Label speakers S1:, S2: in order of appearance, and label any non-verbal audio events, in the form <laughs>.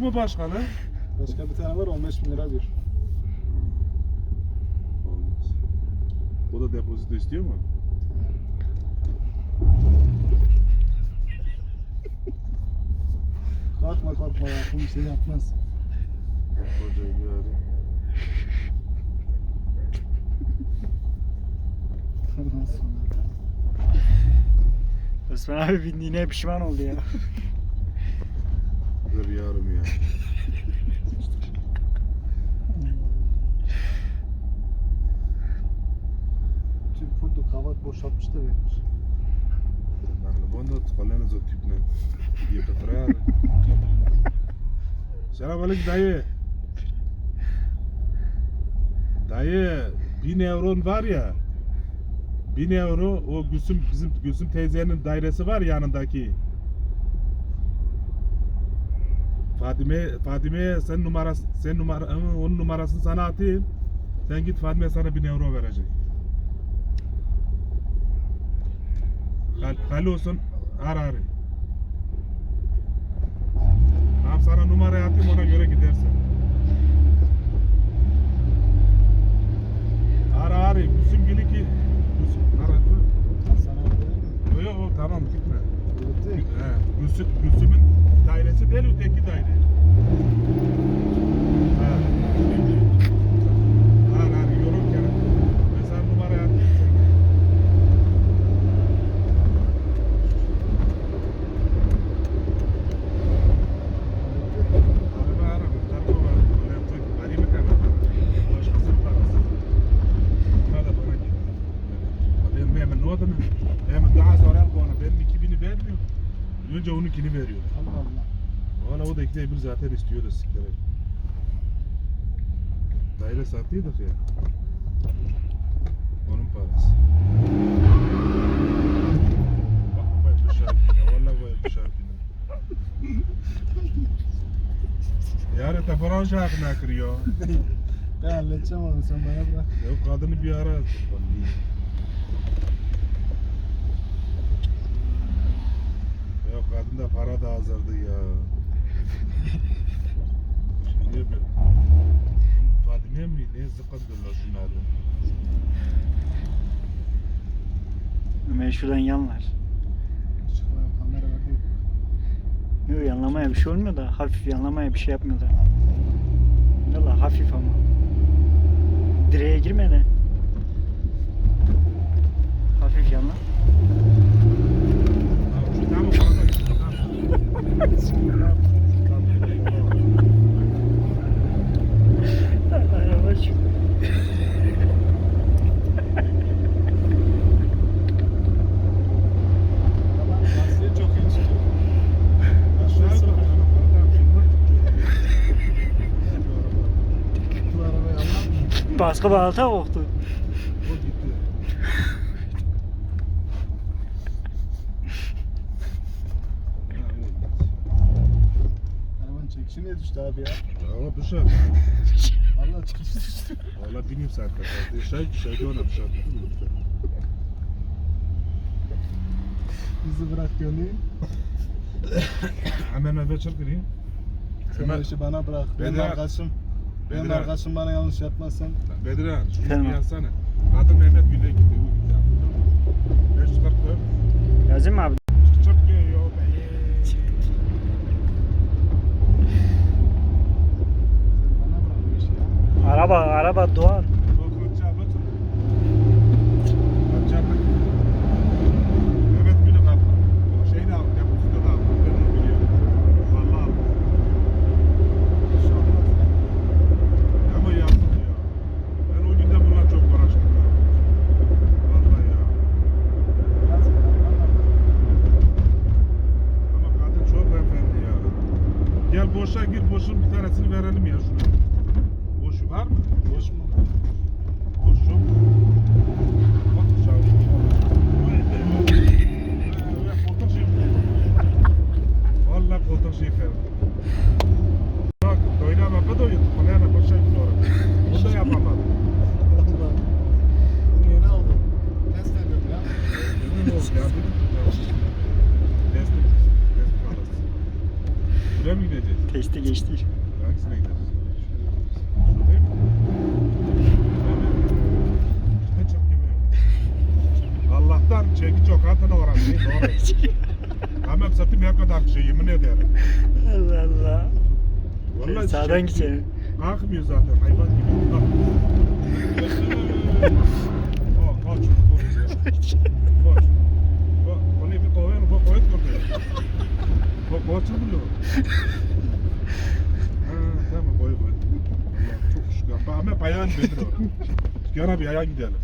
S1: Yok mu başkanı?
S2: Başka bir tane var 15 bin lira diyor.
S1: Olmaz. O da depozito istiyor mu? <laughs>
S2: Korkma korkma ya. Bu bir şey yapmaz.
S1: Hocayı bir arayayım.
S3: Osman abi bindiğine pişman oldu ya. <laughs>
S1: Dur yarım ya. <laughs>
S2: Tüm full kavat boşaltmış da vermiş.
S1: Nagle banda tıkalarını zor tüpne. Diye kafra. Selam aleyküm dayı. Dayı bin euron var ya. Bin euro o Gülsüm bizim Gülsüm teyzenin dairesi var yanındaki. Fatime Fatime sen numarası sen numara onun numarasını sana atayım. Sen git Fatime sana bin euro verecek. Hal, hal olsun ar ar. Tamam sana numarayı atayım ona göre gidersin. Ara ara Gülsüm gili ki Gülsüm ara
S2: mi?
S1: Yok yok tamam gitme.
S2: Öyle
S1: He, Gülsüm, Gülsüm'ün dairesi değil öteki daire. Ha. Ara ara yorum kere. Ben sana numarayı atayım sen. Araba araba, kargo var. Öyle tek bari mi kadar? Başkasının parası. Buna da bana gitti. Ben hemen ne oldu Hemen daha sonra bana benim 2000'i vermiyor. Önce onunkini veriyor.
S2: Allah Allah.
S1: Valla o da ikide bir zaten istiyordu sikleri. Daire sattıydık ya. Onun parası. Bak vay bu şarkına, valla vay bu şarkına. Yarın taparan şarkına kırıyor. <laughs>
S2: Ben halledeceğim onu sen bana bırak.
S1: Yok kadını bir ara. Yok da hazırdı ya. Şimdi bir Fadime mi ne zıkkandırlar şunları.
S3: Ömer şuradan yanlar. Yok yanlamaya bir şey olmuyor da hafif yanlamaya bir şey yapmıyor da. Valla hafif ama. Direğe girme de. Hafif yanla.
S1: Tamam şu tamam orada. Tamam.
S3: Araba şu.
S2: Lastiği çok iyi çıkıyor.
S1: Aşağı
S2: Aşağısı
S1: bak.
S2: var.
S1: Tamam, şunlar.
S2: Bu arabayı
S3: Baskı balta koktu.
S1: O gitti. Ha, evet.
S2: Arabanın çekişi niye düştü abi ya?
S1: Ama bu şey.
S2: Valla çekişi düştü.
S1: Valla bilmiyorum sen kadar. Şey, şey de ona bir şey.
S2: Bizi bırak gönlüyüm.
S1: Hemen eve.
S2: Sen
S1: Hemen-
S2: o işi bana bırak. Benim
S1: Bedran-
S2: arkadaşım. Benim
S1: Bedran.
S2: arkadaşım bana yanlış yapmazsan.
S1: Bedran, şu
S3: Tamam.
S1: ismi yazsana. Kadın Mehmet Gül'e gitti. O gitti. 544.
S3: Yazayım mı abi?
S1: Çok
S2: ya.
S3: Araba, araba doğal.
S1: Bak kaçağı bakın. Kaçağı bak. Mehmet Gül'ü kapı. O şeyi de aldı. Depozito da aldı. Ben onu biliyorum. Vallahi aldı.
S2: Bir şey olmaz ya.
S1: Ama yazık ya. Ben o günde bunlar çok uğraştım. ya. Vallahi ya.
S2: Yazık ya, vallahi.
S1: Ama kadın çok efendi ya. Gel boşa gir, boşun bir tanesini verelim ya şuna. Boşu var mı?
S2: Boş mu?
S1: Boş yok. Bak dışarı. Koltuk şey. Valla koltuk şey fer. Bak, doyuna baka doyun. Bana yana boşa gir oraya. Onu da yapamadım.
S2: Vallahi. Bunu yeni aldım. Test ediyorum ya.
S1: Emin ol ya. Destek. Destek alırız. Şuraya mı gideceğiz?
S3: Testi geçti.
S1: Hangisine gideceğiz? Şu değil mi? Ne çok gibi. Allah'tan çeki çok atın orası. değil, Doğru. Ama satayım ya kadar şey yemin ederim.
S3: Allah Allah.
S1: Vallahi
S3: Sağdan
S1: çiçek
S3: gideceğim.
S1: Kalkmıyor zaten hayvan gibi. Bak. Oh, koç, koç. Koç. Bak, onu bir koyun, bak koyun koyun. Bak, koç buluyor. Ama bayan bedir o. Yana bir ayağa gidelim.